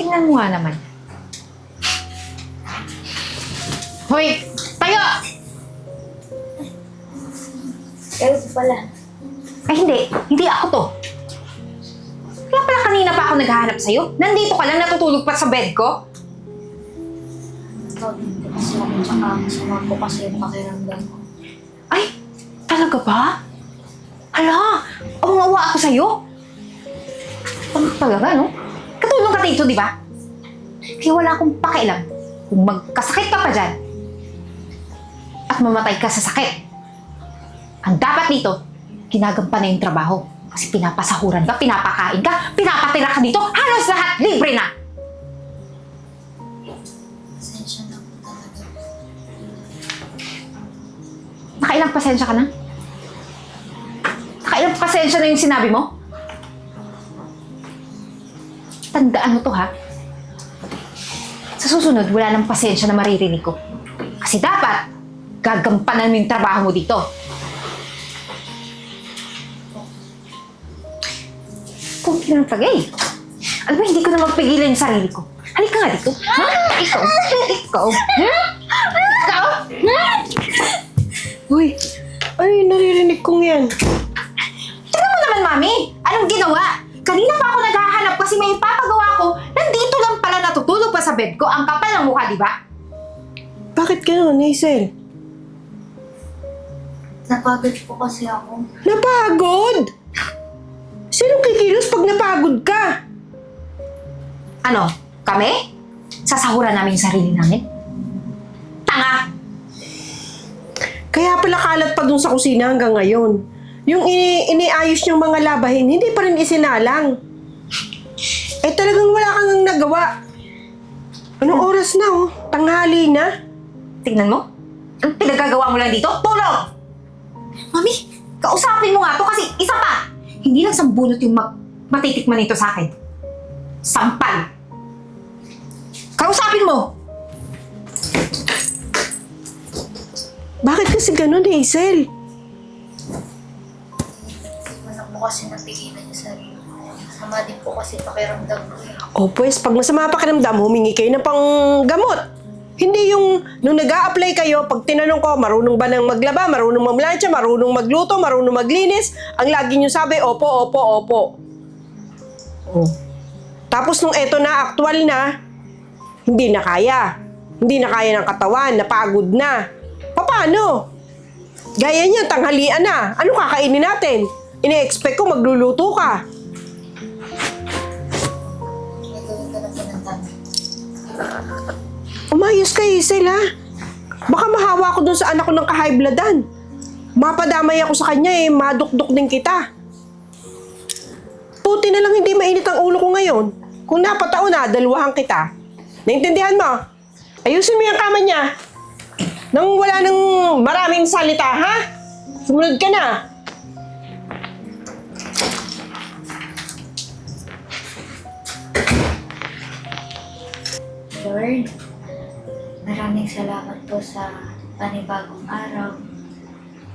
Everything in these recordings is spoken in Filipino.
Tingnan mo nga naman. Hoy! Tayo! Kayo pala. Ay, hindi. Hindi ako to. Kaya pala kanina pa ako naghahanap sa'yo. Nandito ka lang, natutulog pa sa bed ko. Ikaw din kasi ako tsaka masama ko kasi yung pakiramdam ko. Ay, talaga ba? Hala, awa ako sa'yo. Ano talaga, no? Katulong ka dito, di ba? Kaya wala akong pakialam kung magkasakit ka pa dyan at mamatay ka sa sakit. Ang dapat dito, ginagampanan yung trabaho. Kasi pinapasahuran ka, pinapakain ka, pinapatira ka dito, halos lahat libre na. Na. Nakailang pasensya ka na? Nakailang pasensya na yung sinabi mo? Tandaan mo to ha. Sa susunod, wala nang pasensya na maririnig ko. Kasi dapat, gagampanan mo yung trabaho mo dito. Puti ng tagay. Alam mo, hindi ko na magpigilan yung sarili ko. Halika nga dito. Ha? Ikaw? Ikaw? Hmm? Ikaw? Hmm? Uy, ay, naririnig kong yan. Naman, Mami! Anong ginawa? Kanina pa ako naghahanap kasi may ipapagawa ko. Nandito lang pala natutulog pa sa bed ko. Ang kapal ng mukha, di ba? Bakit gano'n, Hazel? Napagod po kasi ako. Napagod? Sinong kikilos pag napagod ka? Ano? Kami? Sasahuran namin yung sarili namin? Tanga! Kaya pala kalat pa dun sa kusina hanggang ngayon. Yung ini iniayos niyong mga labahin, hindi pa rin isinalang. Eh talagang wala kang nagawa. Anong oras na oh? Tanghali na? Tignan mo. Ang pinagagawa mo lang dito? Tulog! Mami, kausapin mo nga to kasi isa pa. Hindi lang sambunot yung mag matitikman nito sa akin. Sampal. Kausapin mo! Bakit kasi ganun, Hazel? Mo kasi napigilan yung sarili ko. Masama din po kasi pakiramdam ko. eh. O pues, pag masama pakiramdam, humingi kayo ng panggamot. Hindi yung nung nag apply kayo, pag tinanong ko, marunong ba nang maglaba, marunong mamlansya, marunong magluto, marunong maglinis, ang lagi nyo sabi, opo, opo, opo. Oh. Tapos nung eto na, actual na, hindi na kaya. Hindi na kaya ng katawan, napagod na. Paano? Gaya niya, tanghalian na. Ano kakainin natin? Ini-expect ko magluluto ka. Ng. Umayos ka, Hazel, ha? Baka mahawa ko dun sa anak ko ng ka-high. Mapadamay ako sa kanya, eh. Madukdok din kita. Puti na lang hindi mainit ang ulo ko ngayon. Kung napataon na, dalwahan kita. Naintindihan mo? Ayusin mo yung kama niya. Nang wala nang maraming salita, ha? Sumunod ka na. Lord, maraming salamat po sa panibagong araw,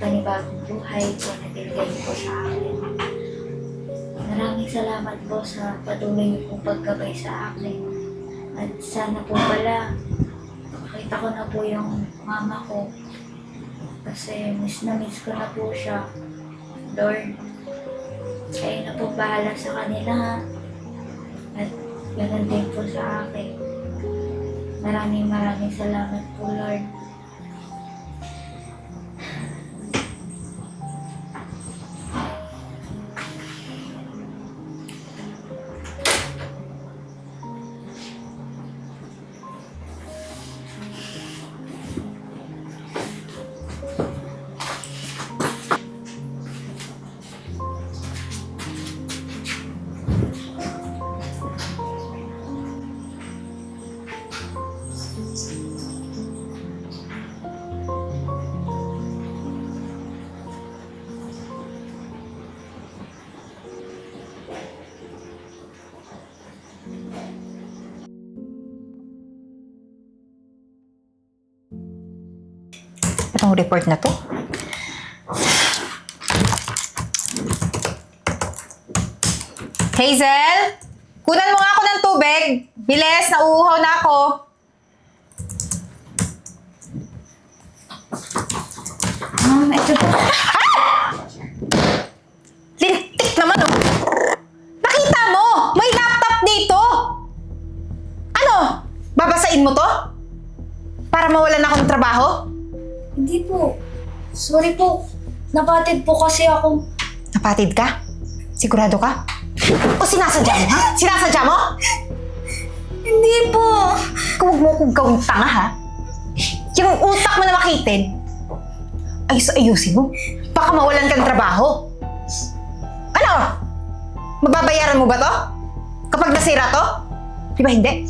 panibagong buhay po na binigay po sa akin. Maraming salamat po sa patuloy niyo pong paggabay sa akin. At sana po pala, makita ko na po yung mama ko. Kasi miss na miss ko na po siya. Lord, kayo na po bahala sa kanila. At ganun din po sa akin. Maraming maraming salamat po, Lord. Itong report na to. Hazel? Kunan mo nga ako ng tubig. Bilis, nauuhaw na ako. Ma'am, ito po. Lintik naman oh. Nakita mo, may laptop dito. Ano? Babasain mo to? Para mawalan ako ng trabaho? Hindi po. Sorry po. Napatid po kasi ako. Napatid ka? Sigurado ka? O sinasadya mo, ha? Sinasadya mo? Hindi po. Huwag mo kong gawing tanga, ha? Yung utak mo na makitin, ayos ayusin mo. Baka mawalan ka ng trabaho. Ano? Mababayaran mo ba to? Kapag nasira to? Di ba hindi?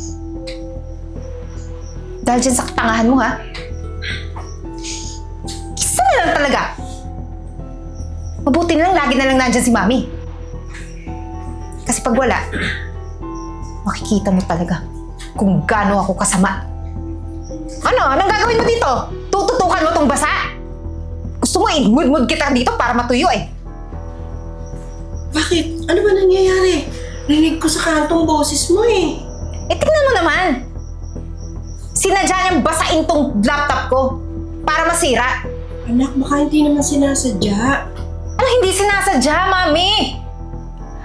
Dahil dyan sa katangahan mo, ha? Na lang talaga. Mabuti na lang, lagi na lang nandyan si Mami. Kasi pag wala, makikita mo talaga kung gaano ako kasama. Ano? Anong gagawin mo dito? Tututukan mo tong basa? Gusto mo i-mood-mood kita dito para matuyo eh. Bakit? Ano ba nangyayari? Rinig ko sa kantong boses mo eh. Eh, tingnan mo naman. Sinadya niyang basain tong laptop ko para masira. Anak, baka hindi naman sinasadya. Ano hindi sinasadya, mami?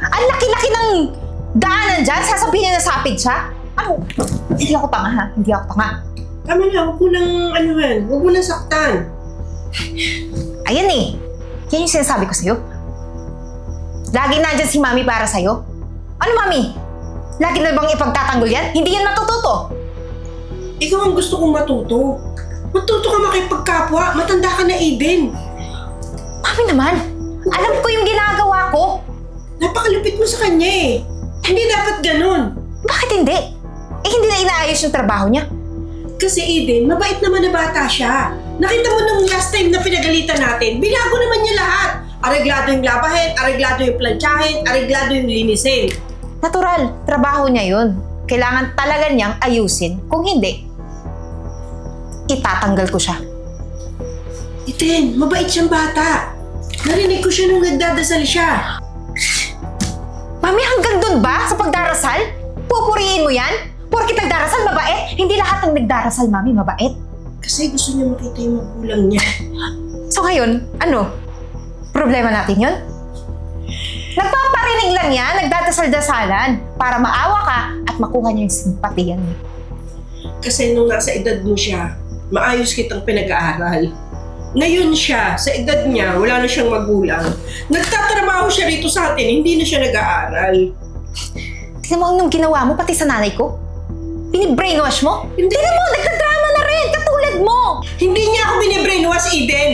Ang laki-laki ng daanan dyan. Sasabihin niya na sapid siya. Ano? Hindi ako tanga ha. Hindi ako tanga. Tama na, huwag mo nang ano yan. Huwag mo nang saktan. Ayan eh. Yan yung sinasabi ko sa'yo. Lagi nandyan si mami para sa'yo. Ano mami? Lagi na bang ipagtatanggol yan? Hindi yan matututo. Ikaw ang gusto kong matuto. Matuto ka makipagkapwa. Matanda ka na, Eden. Mami naman, alam ko yung ginagawa ko. Napakalupit mo sa kanya eh. Hindi dapat ganun. Bakit hindi? Eh hindi na inaayos yung trabaho niya. Kasi Eden, mabait naman na bata siya. Nakita mo nung last time na pinagalitan natin, binago naman niya lahat. Areglado yung labahin, areglado yung plantsahin, areglado yung linisin. Natural, trabaho niya yun. Kailangan talaga niyang ayusin. Kung hindi, itatanggal ko siya. Eden, mabait siyang bata. Narinig ko siya nung nagdadasal siya. Mami, hanggang dun ba sa pagdarasal? Pupurihin mo yan? Porkit nagdarasal, mabait? Hindi lahat ng nagdarasal, mami, mabait. Kasi gusto niya makita yung magulang niya. So ngayon, ano? Problema natin yun? Nagpaparinig lang yan, nagdadasal-dasalan para maawa ka at makuha niya yung simpatiyan niya. Kasi nung nasa edad mo siya, maayos kitang pinag-aaral. Ngayon siya, sa edad niya, wala na siyang magulang. Nagtatrabaho siya rito sa atin, hindi na siya nag-aaral. Tingnan mo anong ginawa mo, pati sa nanay ko. Binibrainwash mo? Hindi. Tingnan mo, nagkadrama na rin, katulad mo! Hindi niya ako binibrainwash, Eden.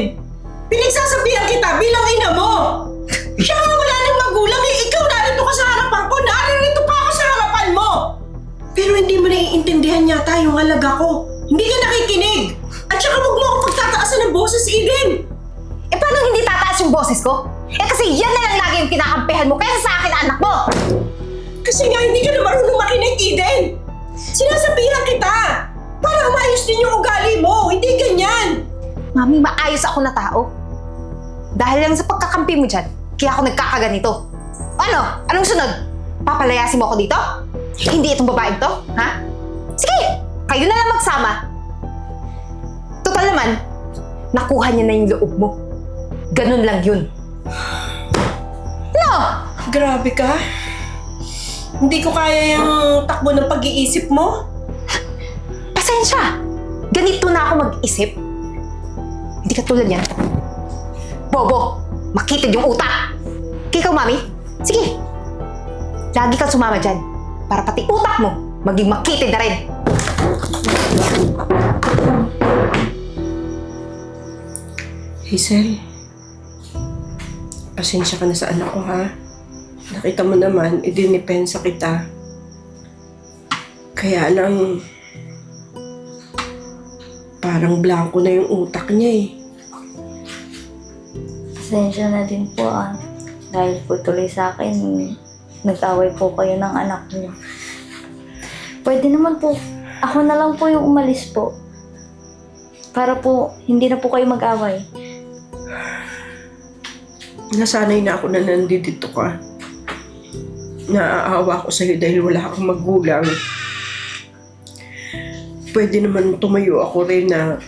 Pinagsasabihan kita bilang ina mo. Siya nga wala nang magulang eh. Ikaw narito ka sa harapan ko. Naririto pa ako sa harapan mo. Pero hindi mo naiintindihan yata yung halaga ko. Hindi ka nakikinig. At saka huwag mo ako pagtataasan ng boses, Eden. Eh paano hindi tataas yung boses ko? Eh kasi yan na lang lagi yung kinakampihan mo kaysa sa akin anak mo! Kasi nga hindi ka na marunong makinig, Eden. Sinasabihan kita. Para umayos din yung ugali mo. Hindi ganyan. Mami, maayos ako na tao. Dahil lang sa pagkakampi mo dyan, kaya ako nagkakaganito. Ano? Anong sunod? Papalayasin mo ako dito? Hindi itong babaeng to? Ha? Sige! Kayo na lang magsama. Total naman, nakuha niya na yung loob mo. Ganun lang yun. No! Grabe ka. Hindi ko kaya yung takbo ng pag-iisip mo. Pasensya! Ganito na ako mag-isip. Hindi ka tulad yan. Bobo! Makitid yung utak! Kaya ikaw, mami, sige. Lagi kang sumama dyan. Para pati utak mo, maging makitid na rin. Hazel, pasensya ka na sa anak ko ha. Nakita mo naman, idinipensa kita. Kaya lang, parang blanco na yung utak niya eh. Pasensya na din po ah. Dahil po tuloy sa akin, nag-away po kayo ng anak niyo. Pwede naman po, ako na lang po yung umalis po. Para po, hindi na po kayo mag-away. Nasanay na ako na nandito ka. naaawa ko sa'yo dahil wala kang magulang. Pwede naman tumayo ako rin na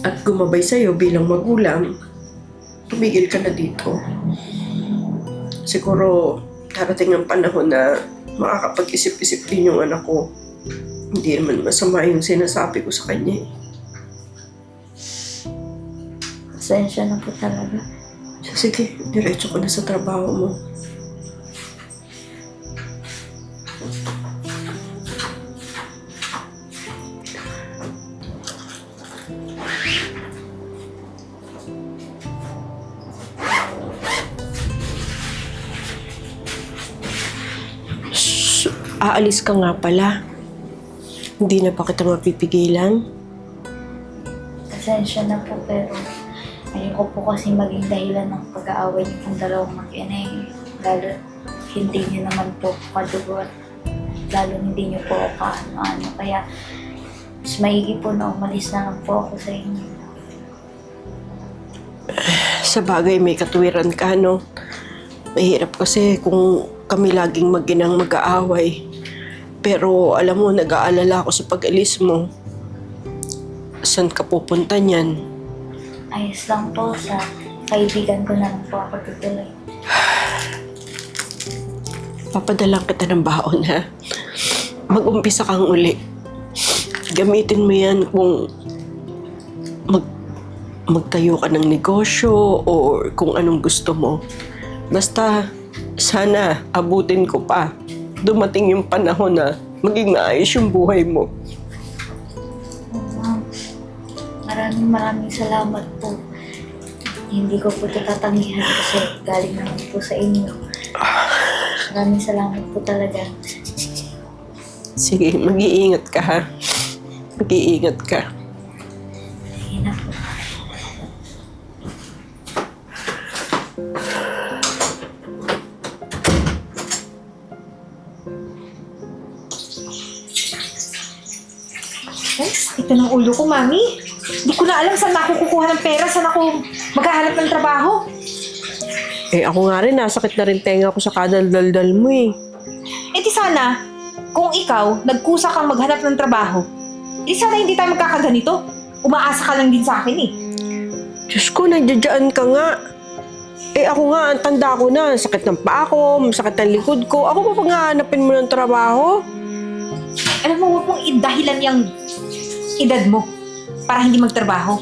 at gumabay sa'yo bilang magulang. Tumigil ka na dito. Siguro darating ang panahon na makakapag-isip-isip din yung anak ko. Hindi naman masama yung sinasabi ko sa kanya eh. Pasensya na po talaga. Sige, diretso ka na sa trabaho mo. Shh, aalis ka nga pala. Hindi na pa kita mapipigilan. Pasensya na po pero ayoko po kasi maging dahilan ng pag-aaway niyo pong dalawang mag-ina eh. Lalo hindi niyo naman po kadugo at lalo hindi niyo po ako kaano-ano. Kaya mas maigi po na umalis na lang po ako sa inyo. Sa bagay, may katuwiran ka, no? Mahirap kasi kung kami laging maginang mag-aaway. Pero alam mo, nag-aalala ako sa pag-alis mo. Saan ka pupunta niyan? Ayos lang po sa kaibigan ko na lang po ako tutuloy. Papadalang kita ng baon, ha? Mag-umpisa kang uli. Gamitin mo yan kung mag magtayo ka ng negosyo or kung anong gusto mo. Basta, sana abutin ko pa. Dumating yung panahon na maging maayos yung buhay mo. Maraming maraming salamat po. Hindi ko po ito tatanggihan kasi galing naman po sa inyo. Maraming salamat po talaga. Sige, mag-iingat ka ha. Mag-iingat ka. Sige na po. Ay, ng ulo ko, mami. Hindi ko na alam saan ako kukuha ng pera, saan ako maghahanap ng trabaho. Eh ako nga rin, nasakit na rin tenga ko sa kadaldaldal mo eh. Eh di sana, kung ikaw, nagkusa kang maghanap ng trabaho, eh sana hindi tayo magkakaganito. Umaasa ka lang din sa akin eh. Diyos ko, nagdyadyaan ka nga. Eh ako nga, ang tanda ko na, sakit ng paa ko, masakit ang likod ko. Ako pa pag hahanapin mo ng trabaho? Alam mo, huwag mong idahilan yung edad mo para hindi magtrabaho.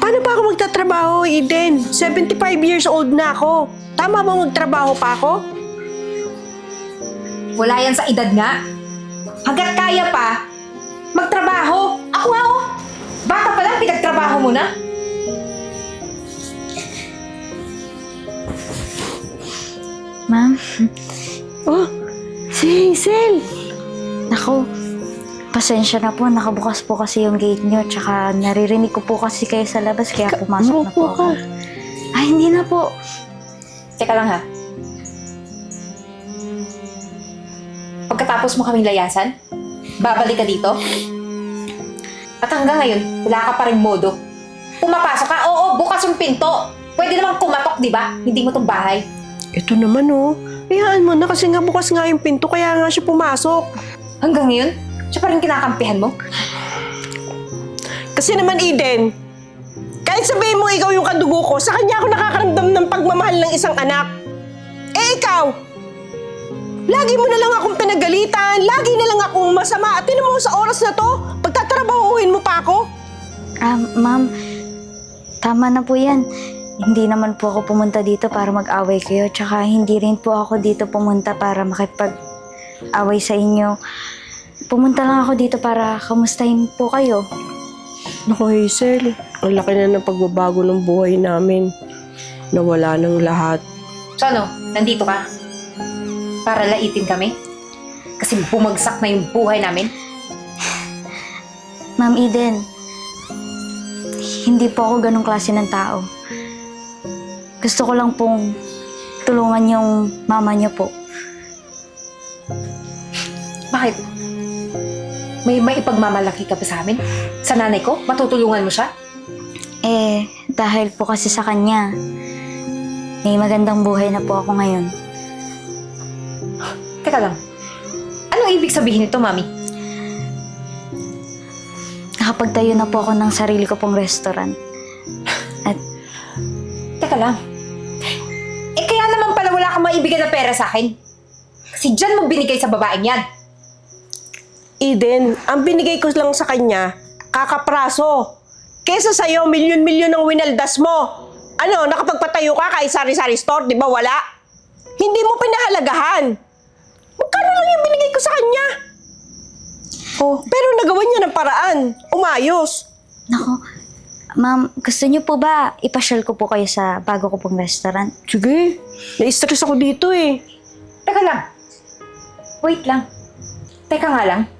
Paano ba ako magtatrabaho, Eden? 75 years old na ako. Tama ba magtrabaho pa ako? Wala yan sa edad nga. Hanggat kaya pa, magtrabaho. Ako nga oh. Bata pa lang, pinagtrabaho mo na. Ma'am, Oh, si Hazel. Nako, pasensya na po. Nakabukas po kasi yung gate nyo. Tsaka naririnig ko po kasi kayo sa labas. Kaya pumasok na po ako. Ay, hindi na po. Teka lang ha. Pagkatapos mo kaming layasan, babalik ka dito? At hanggang ngayon, wala ka pa rin modo. Pumapasok ka, oo, bukas yung pinto. Pwede naman kumatok, di ba? Hindi mo tong bahay. Ito naman oh. Hayaan mo na kasi nga bukas nga yung pinto kaya nga siya pumasok. Hanggang ngayon, siya pa rin kinakampihan mo? Kasi naman Eden, kahit sabihin mo ikaw yung kadugo ko, sa kanya ako nakakaramdam ng pagmamahal ng isang anak. Eh ikaw, lagi mo na lang akong pinagalitan, lagi na lang akong masama. At tinan mo sa oras na to, pagtatrabahuhin mo pa ako. Ah, ma'am, tama na po yan. Hindi naman po ako pumunta dito para mag-away kayo. Tsaka hindi rin po ako dito pumunta para makipag-away sa inyo. Pumunta lang ako dito para kamustahin po kayo. Naku Hazel, ang laki na ng pagbabago ng buhay namin. Nawala ng lahat. So ano, nandito ka? Para laitin kami? Kasi bumagsak na yung buhay namin? Ma'am Eden, hindi po ako ganong klase ng tao. Gusto ko lang pong tulungan yung mama niyo po. Bakit? May maipagmamalaki ka ba sa amin? Sa nanay ko? Matutulungan mo siya? Eh, dahil po kasi sa kanya, may magandang buhay na po ako ngayon. Teka lang. Anong ibig sabihin nito, Mami? Nakapagtayo na po ako ng sarili ko pong restaurant. At Teka lang. Eh kaya naman pala wala kang maibigay na pera sa akin. Kasi dyan mo binigay sa babaeng yan. Eden, ang binigay ko lang sa kanya, kakapraso. Kesa sa'yo, milyon-milyon ang winaldas mo. Ano, nakapagpatayo ka kahit sari-sari store, di ba wala? Hindi mo pinahalagahan. Magkano lang yung binigay ko sa kanya? Oh, pero nagawa niya ng paraan. Umayos. nako, ma'am, gusto niyo po ba ipasyal ko po kayo sa bago ko pong restaurant? Sige, na-stress ako dito eh. Teka lang. Wait lang. Teka nga lang.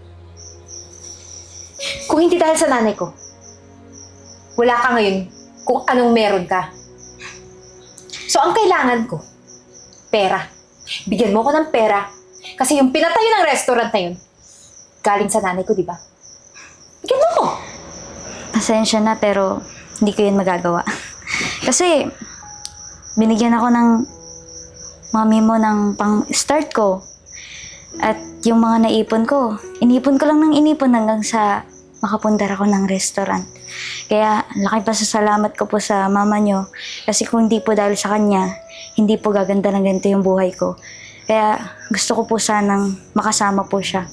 Kung hindi dahil sa nanay ko, wala ka ngayon kung anong meron ka. So, ang kailangan ko, pera. Bigyan mo ko ng pera. Kasi yung pinatayo ng restaurant na yun, galing sa nanay ko, di ba? Bigyan mo ko. Pasensya na pero hindi ko yun magagawa. Kasi binigyan ako ng mami mo ng pang-start ko. At yung mga naipon ko, inipon ko lang ng inipon hanggang sa makapundar ako ng restaurant. Kaya laki pa sa salamat ko po sa mama nyo. Kasi kung hindi po dahil sa kanya, hindi po gaganda ng ganito yung buhay ko. Kaya gusto ko po sanang makasama po siya.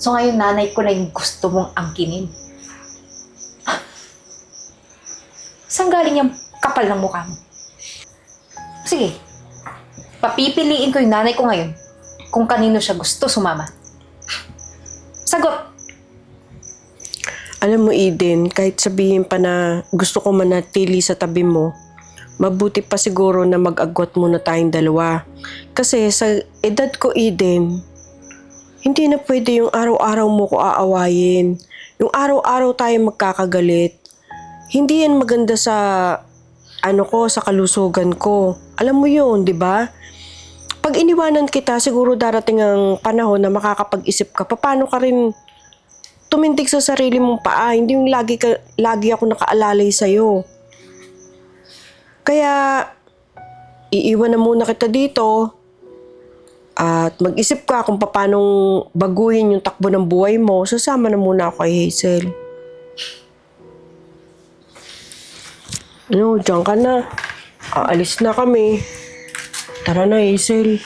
So ngayon, nanay ko na yung gusto mong angkinin. Saan galing yung kapal ng mukha mo? Sige, papipiliin ko yung nanay ko ngayon kung kanino siya gusto sumama. Sagot! Alam mo, Eden, kahit sabihin pa na gusto ko manatili sa tabi mo, mabuti pa siguro na mag-agwat muna tayong dalawa. Kasi sa edad ko, Eden, hindi na pwede yung araw-araw mo ko aawayin. Yung araw-araw tayo magkakagalit. Hindi yan maganda sa ano ko, sa kalusugan ko. Alam mo yun, di ba? Pag iniwanan kita, siguro darating ang panahon na makakapag-isip ka, paano ka rin tumindig sa sarili mong paa. Hindi yung lagi, ka, lagi ako nakaalalay sa'yo. Kaya, iiwan na muna kita dito. At mag-isip ka kung paano baguhin yung takbo ng buhay mo. Sasama na muna ako kay Hazel. Ano, dyan ka na. Aalis na kami. Tara na, Hazel.